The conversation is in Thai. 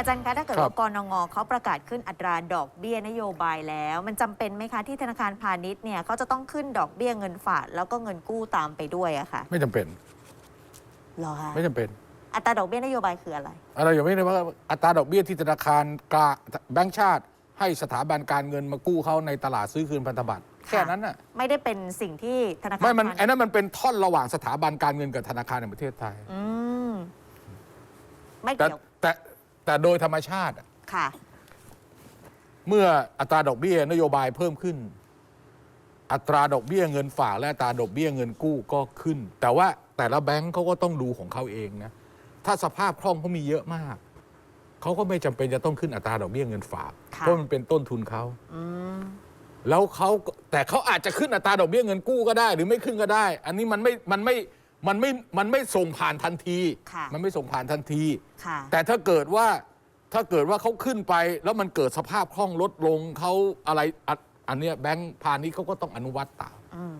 อาจารย์คะถ้าเกิดครับว่ากรงงเขาประกาศขึ้นอัตราดอกเบี้ยนโยบายแล้ว มันจำเป็นไหมคะที่ธนาคารพาณิชย์เนี่ยเขาจะต้องขึ้นดอกเบี้ยเงินฝากแล้วก็เงินกู้ตามไปด้วยอะค่ะไม่จำเป็น เหรอคะไม่จำเป็นอัตราดอกเบี้ยนโยบายคืออะไร อะไรอย่างไม่ได้ว่าอัตราดอกเบี้ยที่ธนาคารกลางแบงก์ชาติ ให้สถาบันการเงินมากู้เขาในตลาดซื้อคืนพันธบัตรแค่นั้นน่ะไม่ได้เป็นสิ่งที่ธนาคารไม่มันพาณิชย์ไอ้นั้นมันเป็นท่อนระหว่างสถาบันการเงินกับธนาคารแห่งประเทศไทย อืมไม่แต่เกี่ยว แต่แต่โดยธรรมชาติอะค่ะ เมื่ออัตราดอกเบี้ยนโยบายเพิ่มขึ้น อัตราดอกเบี้ยเงินฝากและอัตราดอกเบี้ยเงินกู้ก็ขึ้น แต่ว่าแต่ละแบงก์เขาก็ต้องดูของเขาเองนะถ้าสภาพคล่องเขามีเยอะมากเขาก็ไม่จำเป็นจะต้องขึ้นอัตราดอกเบี้ยเงินฝากค่ะ เพราะมันเป็นต้นทุนเขาอืมแล้วเขาก็แต่เขาอาจจะขึ้นอัตราดอกเบี้ยเงินกู้ก็ได้ หรือไม่ขึ้นก็ได้ อันนี้มันไม่มันไม่ มันไม่มันไม่ส่งผ่านทันที ค่ะมันไม่ส่งผ่านทันที ค่ะแต่ถ้าเกิดว่าถ้าเกิดว่าเขาขึ้นไปแล้วมันเกิดสภาพคล่องลดลงเขาอะไรอะอันเนี้ยแบงก์พาณิชย์เขาก็ต้องอนุวัตตาม อืม